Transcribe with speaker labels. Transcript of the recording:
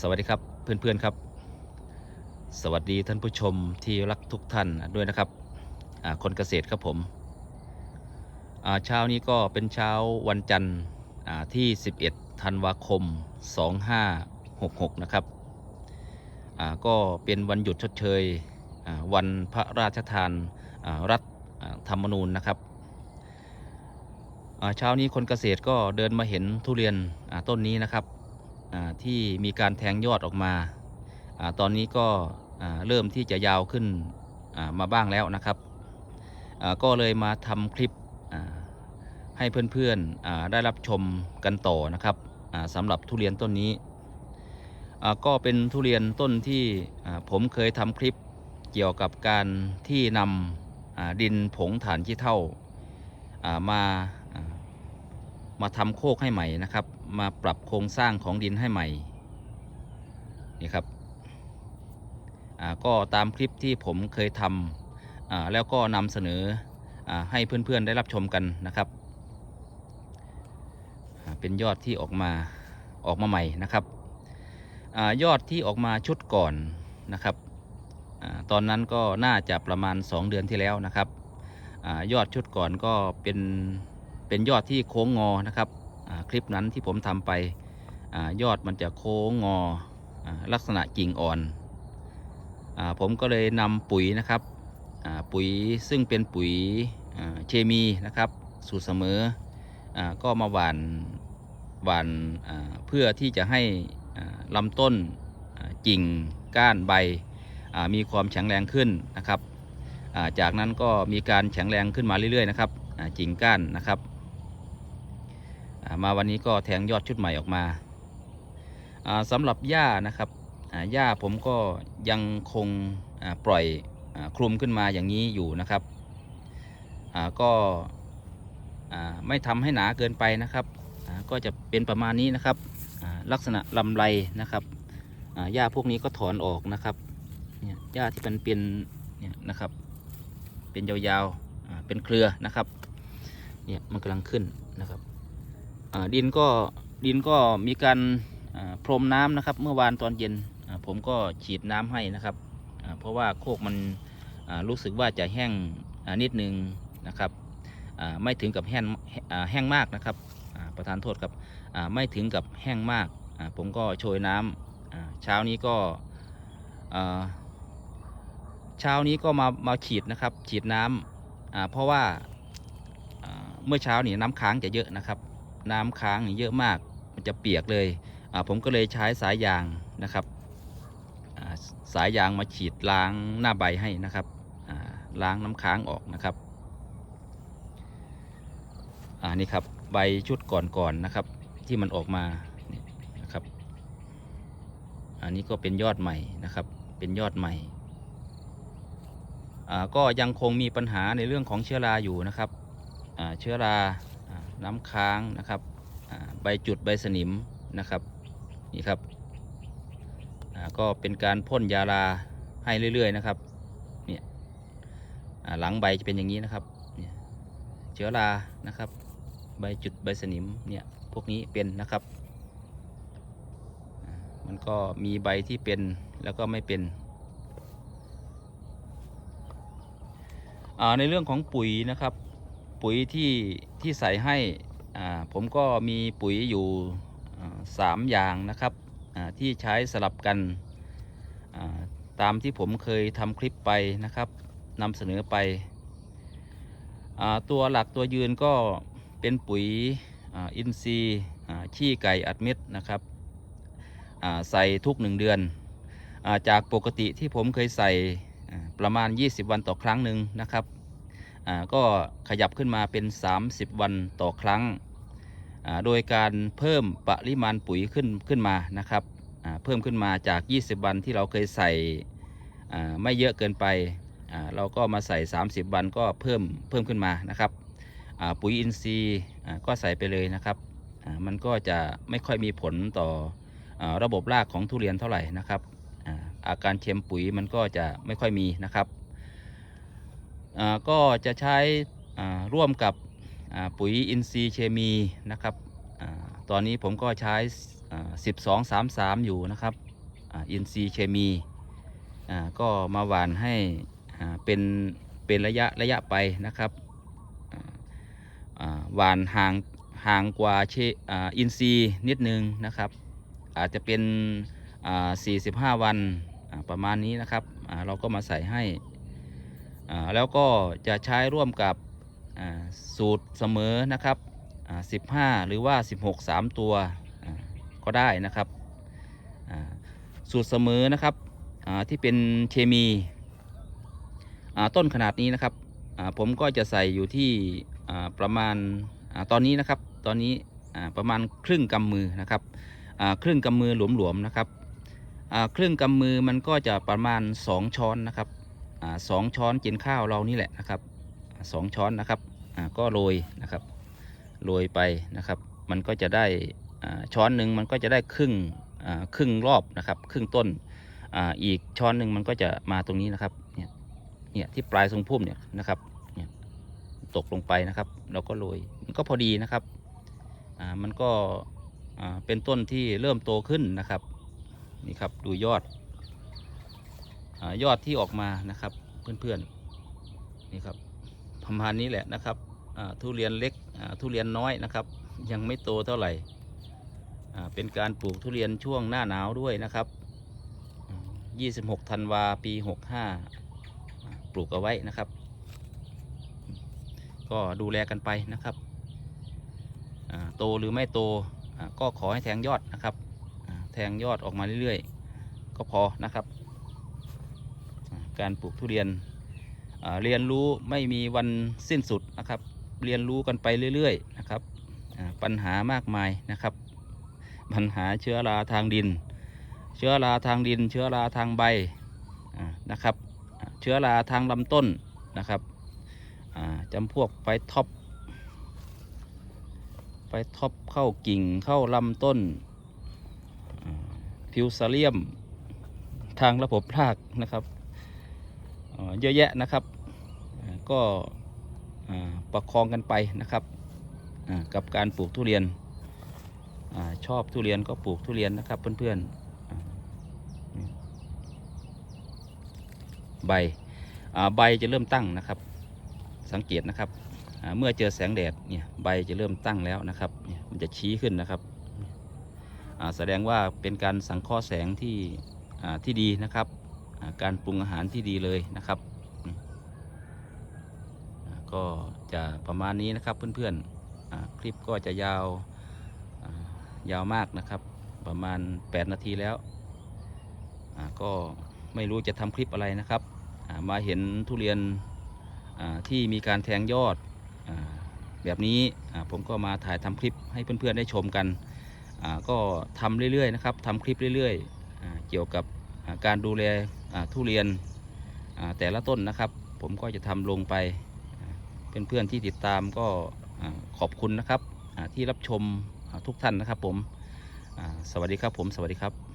Speaker 1: สวัสดีครับเพื่อนๆครับ สวัสดีท่านผู้ชมที่รักทุกท่านด้วยนะครับคนเกษตรครับผมเช้านี้ก็เป็นเช้าวันจันทร์ที่ 11 ธันวาคม 2566 นะครับก็เป็นวันหยุดชดเชยวันพระราชทานรัฐธรรมนูญนะครับเช้านี้คนเกษตรก็เดินมาเห็นทุเรียนต้นนี้นะครับ ที่มีการแทงยอดออกมาอตอนนี้ก็เริ่มที่จะยาวขึ้นมาบ้างแล้วนะครับ ก็เลยมาทำคลิปให้เพื่อนๆได้รับชมกันต่อนะครับสำหรับทุเรียนต้นนี้ ก็เป็นทุเรียนต้นที่ผมเคยทำคลิปเกี่ยวกับการที่นำดินผงถ่านขี้เถ้าอ่ามา มาทำโคกให้ใหม่นะครับ มาปรับโครงสร้างของดินให้ใหม่นี่ครับอ่าก็ตามคลิปที่ผมเคยทำอ่าแล้วก็นำเสนออาให้เพื่อนๆได้รับชมกันนะครับ เป็นยอดที่ออกมาออกมาใหม่นะครับอายอดที่ออกมาชุดก่อนนะครับอาตอนนั้นก็น่าจะประมาณ 2 เดือนที่แล้วนะครับอายอดชุดก่อนก็เป็น เป็นยอดที่โค้งงอนะครับคลิปนั้นที่ผมทำไปอยอดมันจะโค้งงออลักษณะกิ่งอ่อนอผมก็เลยนำปุ๋ยนะครับปุ๋ยซึ่งเป็นปุ๋ยเคมีนะครับสูตรเสมออก็มาหว่านหว่านเพื่อที่จะให้ลำต้นกิ่งก้านใบมีความแข็งแรงขึ้นนะครับ จากนั้นก็มีการแข็งแรงขึ้นมาเรื่อยๆนะครับกิ่งก้านนะครับ มาวันนี้ก็แทงยอดชุดใหม่ออกมาอ่าสำหรับหญ้านะครับหญ้าผมก็ยังคงปล่อยอคลุมขึ้นมาอย่างนี้อยู่นะครับก็ไม่ทำให้หนาเกินไปนะครับก็จะเป็นประมาณนี้นะครับลักษณะลำไรนะครับหญ้าพวกนี้ก็ถอนออกนะครับหญ้าที่มันเป็นเนี่ยนะครับเป็นยาวๆเป็นเครือนะครับเนี่ยมันกำลังขึ้นนะครับ ดินก็ดินก็มีการพรมน้ำนะครับ เมื่อวานตอนเย็นผมก็ฉีดน้ำให้นะครับ เพราะว่าโคกมันรู้สึกว่าจะแห้งนิดนึงนะครับไม่ถึงกับแห้งแห้งมากนะครับประธานโทษครับไม่ถึงกับแห้งมาก ผมก็โชยน้ำอ่าเช้านี้ก็เช้านี้ก็มามาฉีดนะครับ ฉีดน้ำอ่าเพราะว่าอ่าเมื่อเช้านี่น้ำค้างจะเยอะนะครับ น้ำค้างเยอะมาก มันจะเปียกเลยผมก็เลยใช้สายยางนะครับสายยางมาฉีดล้างหน้าใบให้นะครับล้างน้ำค้างออกนะครับอ่านี่ครับใบชุดก่อนๆนะครับ ที่มันออกมานะครับ อันนี้ก็เป็นยอดใหม่นะครับ เป็นยอดใหม่ก็ยังคงมีปัญหาในเรื่องของเชื้อราอยู่นะครับเชื้อรา น้ำค้างนะครับใบจุดใบสนิมนะครับนี่ครับก็เป็นการพ่นยาราให้เรื่อยๆนะครับเนี่ยหลังใบจะเป็นอย่างนี้นะครับเนี่ยเชื้อรานะครับ ใบจุดใบสนิมเนี่ยพวกนี้เป็นนะครับ มันก็มีใบที่เป็นแล้วก็ไม่เป็นอ่าในเรื่องของปุ๋ยนะครับ ปุ๋ยที่ ที่ใส่ให้ผมก็มีปุ๋ยอยู่อ่าสามอย่างนะครับที่ใช้สลับกันตามที่ผมเคยทำคลิปไปนะครับนำเสนอไปอตัวหลักตัวยืนก็เป็นปุ๋ยอินทรีย์ขี้ไก่อัดเม็ดนะครับใส่ทุกหนึ่งเดือนอจากปกติที่ผมเคยใส่ประมาณ 20 วันต่อครั้งหนึ่งนะครับ อ่าก็ขยับขึ้นมาเป็น 30 วันต่อครั้งอ่าโดยการเพิ่มปริมาณปุ๋ยขึ้นขึ้นมานะครับอ่าเพิ่มขึ้นมาจาก 20 วันที่เราเคยใส่อ่าไม่เยอะเกินไปอ่าเราก็มาใส่ 30 วันก็เพิ่มเพิ่มขึ้นมานะครับอ่าปุ๋ยอินทรีย์อ่าก็ใส่ไปเลยนะครับอ่ามันก็จะไม่ค่อยมีผลต่ออระบบรากของทุเรียนเท่าไหร่นะครับอาการเค็มปุ๋ยมันก็จะไม่ค่อยมีนะครับ ก็จะใช้ร่วมกับปุ๋ยอินทรีย์เคมีนะครับอตอนนี้ผมก็ใช้สิบสอยู่นะครับอ,อินซีย์เคมีก็มาหว่านให้เป็นเป็นระยะระยะไปนะครับหว่านห่างห่างกว่าเชอ,อินซีย์นิดนึงนะครับ อาจจะเป็น 45 วันประมาณนี้นะครับเราก็มาใส่ให้ แล้วก็จะใช้ร่วมกับสูตรเสมอนะครับ15 หรือว่า 16 3 ตัวก็ได้นะครับสูตรเสมอนะครับที่เป็นเคมีต้นขนาดนี้นะครับผมก็จะใส่อยู่ที่ประมาณตอนนี้นะครับตอนนี้ประมาณครึ่งกำมือนะครับครึ่งกำมือหลวมๆนะครับครึ่งกำมือมันก็จะประมาณ 2 ช้อนนะครับ สองช้อนกินข้าวเรานี่แหละนะครับสองช้อนนะครับก็โรยนะครับโรยไปนะครับ มันก็จะได้ช้อนหนึ่งมันก็จะได้ครึ่งครึ่งรอบนะครับครึ่งต้นออีกช้อนหนึ่งมันก็จะมาตรงนี้นะครับเนี่ยเนี่ยที่ปลายทรงพุ่มเนี่ยนะครับเนี่ยตกลงไปนะครับ เราก็โรยมันก็พอดีนะครับมันก็เป็นต้นที่เริ่มโตขึ้นนะครับนี่ครับดูยอด ยอดที่ออกมานะครับเพื่อนๆนี่ครับประมาณนี้แหละนะครับทุเรียนเล็กทุเรียนน้อยนะครับ ยังไม่โตเท่าไหร่เป็นการปลูกทุเรียนช่วงหน้าหนาวด้วยนะครับ 26ธันวาปี 65อ่าปลูกเอาไว้นะครับ ก็ดูแลกันไปนะครับโตหรือไม่โตก็ขอให้แทงยอดนะครับ แทงยอดออกมาเรื่อยๆ ก็พอนะครับ การปลูกทุเรียนเรียนรู้ไม่มีวันสิ้นสุดนะครับ เรียนรู้กันไปเรื่อยๆนะครับปัญหามากมายนะครับ ปัญหาเชื้อราทางดิน เชื้อราทางดิน เชื้อราทางใบนะครับ เชื้อราทางลำต้นนะครับจำพวกไฟท็อปไปท็อปเข้ากิ่งเข้าลำต้นฟิวซาเลียมทางระบบรากนะครับ เยอะแยะนะครับ ก็ประคองกันไปนะครับกับการปลูกทุเรียนอชอบทุเรียนก็ปลูกทุเรียนนะครับเพื่อนๆใบใบจะเริ่มตั้งนะครับ สังเกตนะครับเมื่อเจอแสงแดดเนี่ยใบจะเริ่มตั้งแล้วนะครับมันจะชี้ขึ้นนะครับแสดงว่าเป็นการสังเคราะห์แสงที่ที่ดีนะครับ การปรุงอาหารที่ดีเลยนะครับ ก็จะประมาณนี้นะครับเพื่อนๆอ่าคลิปก็จะยาวยาวมากนะครับ ประมาณ 8 นาทีแล้ว ก็ไม่รู้จะทำคลิปอะไรนะครับ มาเห็นทุเรียนที่มีการแทงยอดแบบนี้ผมก็มาถ่ายทำคลิปให้เพื่อนๆได้ชมกัน ก็ทำเรื่อยๆนะครับทำคลิปเรื่อยๆเกี่ยวกับการดูแล ทุเรียนแต่ละต้นนะครับ ผมก็จะทำลงไปอ่าเพื่อนๆที่ติดตามก็ขอบคุณนะครับที่รับชมทุกท่านนะครับผมสวัสดีครับผมสวัสดีครับ